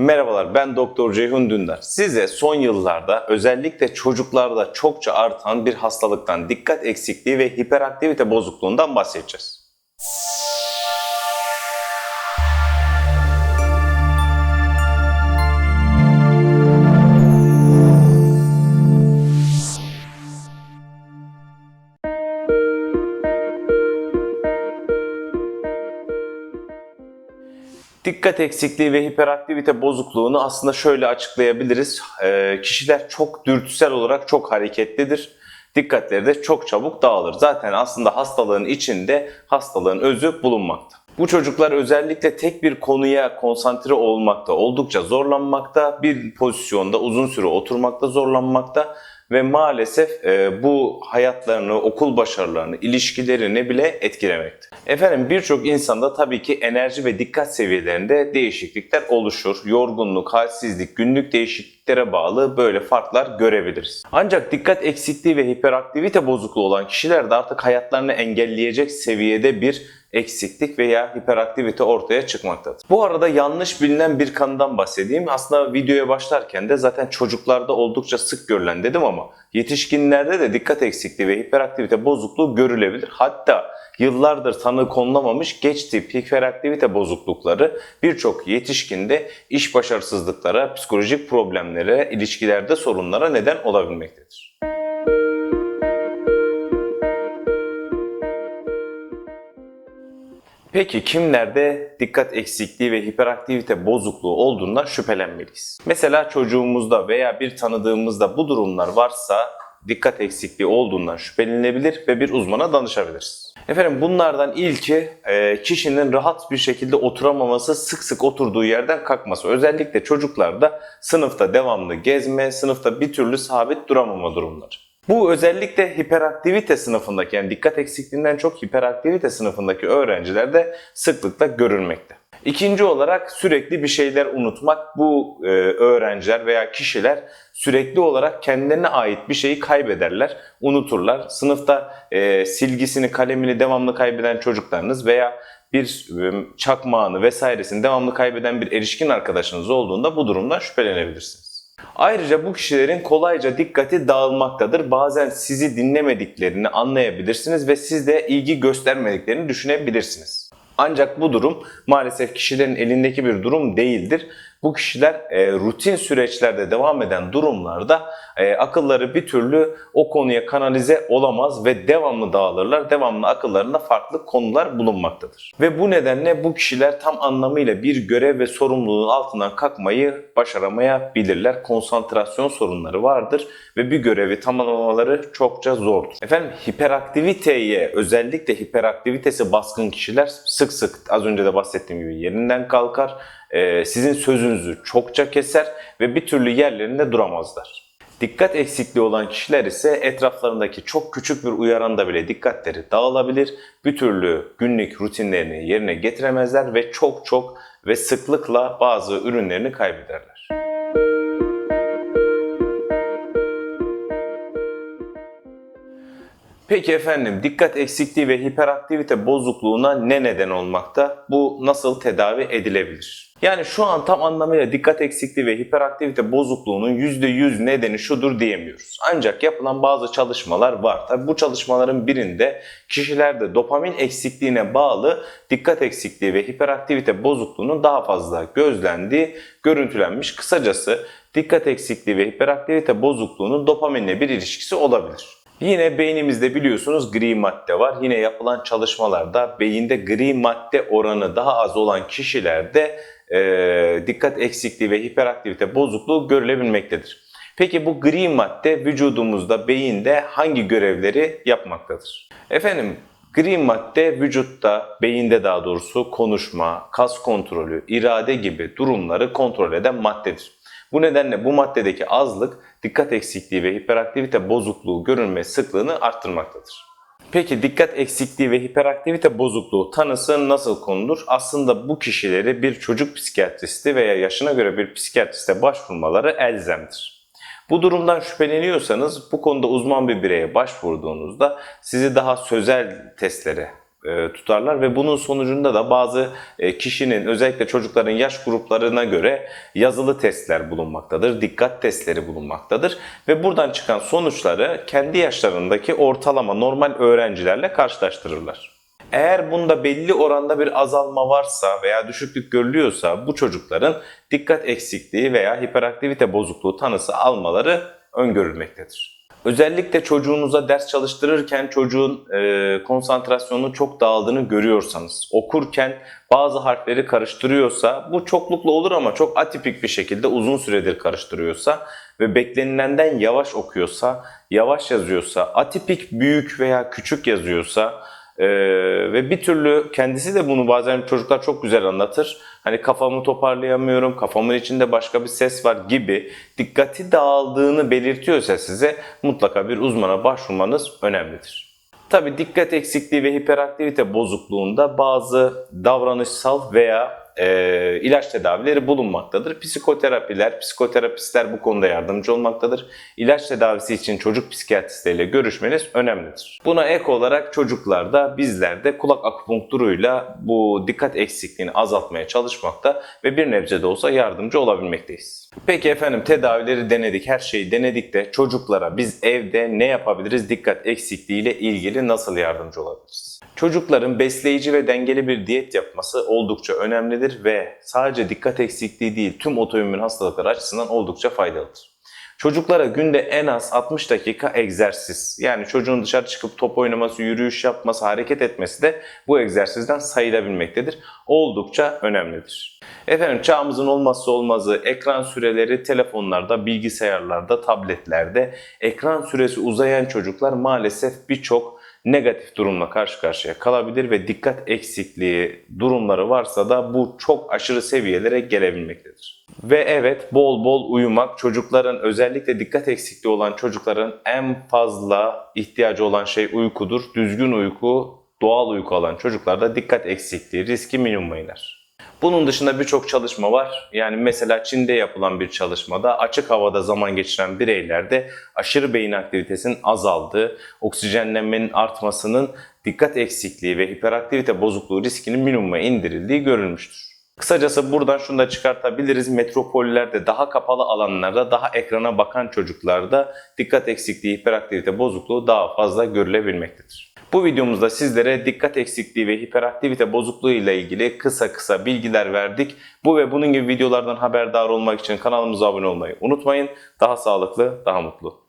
Merhabalar ben Doktor Ceyhun Dündar. Size son yıllarda özellikle çocuklarda çokça artan bir hastalıktan dikkat eksikliği ve hiperaktivite bozukluğundan bahsedeceğiz. Dikkat eksikliği ve hiperaktivite bozukluğunu aslında şöyle açıklayabiliriz. Ee, kişiler çok dürtüsel olarak çok hareketlidir. Dikkatleri de çok çabuk dağılır. Zaten aslında hastalığın içinde hastalığın özü bulunmakta. Bu çocuklar özellikle tek bir konuya konsantre olmakta oldukça zorlanmakta, bir pozisyonda uzun süre oturmakta zorlanmakta ve maalesef e, bu hayatlarını, okul başarılarını, ilişkilerini bile etkilemekte. Efendim birçok insanda tabii ki enerji ve dikkat seviyelerinde değişiklikler oluşur. Yorgunluk, halsizlik, günlük değişikliklere bağlı böyle farklar görebiliriz. Ancak dikkat eksikliği ve hiperaktivite bozukluğu olan kişiler de artık hayatlarını engelleyecek seviyede bir eksiklik veya hiperaktivite ortaya çıkmaktadır. Bu arada yanlış bilinen bir kanıdan bahsedeyim. Aslında videoya başlarken de zaten çocuklarda oldukça sık görülen dedim ama yetişkinlerde de dikkat eksikliği ve hiperaktivite bozukluğu görülebilir. Hatta yıllardır tanı konulamamış geç tip hiperaktivite bozuklukları birçok yetişkinde iş başarısızlıklara, psikolojik problemlere, ilişkilerde sorunlara neden olabilmektedir. Peki kimlerde dikkat eksikliği ve hiperaktivite bozukluğu olduğundan şüphelenmeliyiz? Mesela çocuğumuzda veya bir tanıdığımızda bu durumlar varsa dikkat eksikliği olduğundan şüphelenebilir ve bir uzmana danışabiliriz. Efendim bunlardan ilki e, kişinin rahat bir şekilde oturamaması, sık sık oturduğu yerden kalkması. Özellikle çocuklarda sınıfta devamlı gezme, sınıfta bir türlü sabit duramama durumları. Bu özellikle hiperaktivite sınıfındaki yani dikkat eksikliğinden çok hiperaktivite sınıfındaki öğrencilerde sıklıkla görülmekte. İkinci olarak sürekli bir şeyler unutmak. Bu e, öğrenciler veya kişiler sürekli olarak kendilerine ait bir şeyi kaybederler, unuturlar. Sınıfta e, silgisini, kalemini devamlı kaybeden çocuklarınız veya bir e, çakmağını vesairesini devamlı kaybeden bir erişkin arkadaşınız olduğunda bu durumdan şüphelenebilirsiniz. Ayrıca bu kişilerin kolayca dikkati dağılmaktadır. Bazen sizi dinlemediklerini anlayabilirsiniz ve siz de ilgi göstermediklerini düşünebilirsiniz. Ancak bu durum maalesef kişilerin elindeki bir durum değildir. Bu kişiler e, rutin süreçlerde devam eden durumlarda e, akılları bir türlü o konuya kanalize olamaz ve devamlı dağılırlar. Devamlı akıllarında farklı konular bulunmaktadır. Ve bu nedenle bu kişiler tam anlamıyla bir görev ve sorumluluğun altından kalkmayı başaramayabilirler. Konsantrasyon sorunları vardır ve bir görevi tamamlamaları çokça zordur. Efendim hiperaktiviteye özellikle hiperaktivitesi baskın kişiler sık sık az önce de bahsettiğim gibi yerinden kalkar, e, sizin sözünüzü çokça keser ve bir türlü yerlerinde duramazlar. Dikkat eksikliği olan kişiler ise etraflarındaki çok küçük bir uyaranda bile dikkatleri dağılabilir, bir türlü günlük rutinlerini yerine getiremezler ve çok çok ve sıklıkla bazı ürünlerini kaybederler. Peki efendim dikkat eksikliği ve hiperaktivite bozukluğuna ne neden olmakta? Bu nasıl tedavi edilebilir? Yani şu an tam anlamıyla dikkat eksikliği ve hiperaktivite bozukluğunun %100 nedeni şudur diyemiyoruz. Ancak yapılan bazı çalışmalar var. Tabi bu çalışmaların birinde kişilerde dopamin eksikliğine bağlı dikkat eksikliği ve hiperaktivite bozukluğunun daha fazla gözlendiği görüntülenmiş. Kısacası dikkat eksikliği ve hiperaktivite bozukluğunun dopaminle bir ilişkisi olabilir. Yine beynimizde biliyorsunuz gri madde var. Yine yapılan çalışmalarda beyinde gri madde oranı daha az olan kişilerde e, dikkat eksikliği ve hiperaktivite bozukluğu görülebilmektedir. Peki bu gri madde vücudumuzda, beyinde hangi görevleri yapmaktadır? Efendim Gri madde vücutta, beyinde daha doğrusu konuşma, kas kontrolü, irade gibi durumları kontrol eden maddedir. Bu nedenle bu maddedeki azlık dikkat eksikliği ve hiperaktivite bozukluğu görülme sıklığını arttırmaktadır. Peki dikkat eksikliği ve hiperaktivite bozukluğu tanısı nasıl konulur? Aslında bu kişileri bir çocuk psikiyatristi veya yaşına göre bir psikiyatriste başvurmaları elzemdir. Bu durumdan şüpheleniyorsanız bu konuda uzman bir bireye başvurduğunuzda sizi daha sözel testlere tutarlar ve bunun sonucunda da bazı e, kişinin özellikle çocukların yaş gruplarına göre yazılı testler bulunmaktadır, dikkat testleri bulunmaktadır ve buradan çıkan sonuçları kendi yaşlarındaki ortalama normal öğrencilerle karşılaştırırlar. Eğer bunda belli oranda bir azalma varsa veya düşüklük görülüyorsa bu çocukların dikkat eksikliği veya hiperaktivite bozukluğu tanısı almaları öngörülmektedir. Özellikle çocuğunuza ders çalıştırırken çocuğun e, konsantrasyonu çok dağıldığını görüyorsanız, okurken bazı harfleri karıştırıyorsa, bu çoklukla olur ama çok atipik bir şekilde uzun süredir karıştırıyorsa ve beklenilenden yavaş okuyorsa, yavaş yazıyorsa, atipik büyük veya küçük yazıyorsa, ee, ve bir türlü kendisi de bunu bazen çocuklar çok güzel anlatır. Hani kafamı toparlayamıyorum, kafamın içinde başka bir ses var gibi dikkati dağıldığını belirtiyorsa size mutlaka bir uzmana başvurmanız önemlidir. Tabi dikkat eksikliği ve hiperaktivite bozukluğunda bazı davranışsal veya e, ilaç tedavileri bulunmaktadır. Psikoterapiler, psikoterapistler bu konuda yardımcı olmaktadır. İlaç tedavisi için çocuk psikiyatristleriyle görüşmeniz önemlidir. Buna ek olarak çocuklarda bizler de kulak akupunkturuyla bu dikkat eksikliğini azaltmaya çalışmakta ve bir nebze de olsa yardımcı olabilmekteyiz. Peki efendim tedavileri denedik, her şeyi denedik de çocuklara biz evde ne yapabiliriz dikkat eksikliğiyle ilgili nasıl yardımcı olabiliriz? Çocukların besleyici ve dengeli bir diyet yapması oldukça önemlidir ve sadece dikkat eksikliği değil tüm otoimmün hastalıklar açısından oldukça faydalıdır. Çocuklara günde en az 60 dakika egzersiz yani çocuğun dışarı çıkıp top oynaması, yürüyüş yapması, hareket etmesi de bu egzersizden sayılabilmektedir. Oldukça önemlidir. Efendim çağımızın olmazsa olmazı ekran süreleri telefonlarda, bilgisayarlarda, tabletlerde ekran süresi uzayan çocuklar maalesef birçok negatif durumla karşı karşıya kalabilir ve dikkat eksikliği durumları varsa da bu çok aşırı seviyelere gelebilmektedir. Ve evet bol bol uyumak çocukların özellikle dikkat eksikliği olan çocukların en fazla ihtiyacı olan şey uykudur. Düzgün uyku, doğal uyku alan çocuklarda dikkat eksikliği riski minimuma iner. Bunun dışında birçok çalışma var. Yani mesela Çin'de yapılan bir çalışmada açık havada zaman geçiren bireylerde aşırı beyin aktivitesinin azaldığı, oksijenlenmenin artmasının dikkat eksikliği ve hiperaktivite bozukluğu riskinin minimuma indirildiği görülmüştür. Kısacası buradan şunu da çıkartabiliriz. Metropollerde daha kapalı alanlarda daha ekrana bakan çocuklarda dikkat eksikliği, hiperaktivite bozukluğu daha fazla görülebilmektedir. Bu videomuzda sizlere dikkat eksikliği ve hiperaktivite bozukluğu ile ilgili kısa kısa bilgiler verdik. Bu ve bunun gibi videolardan haberdar olmak için kanalımıza abone olmayı unutmayın. Daha sağlıklı, daha mutlu.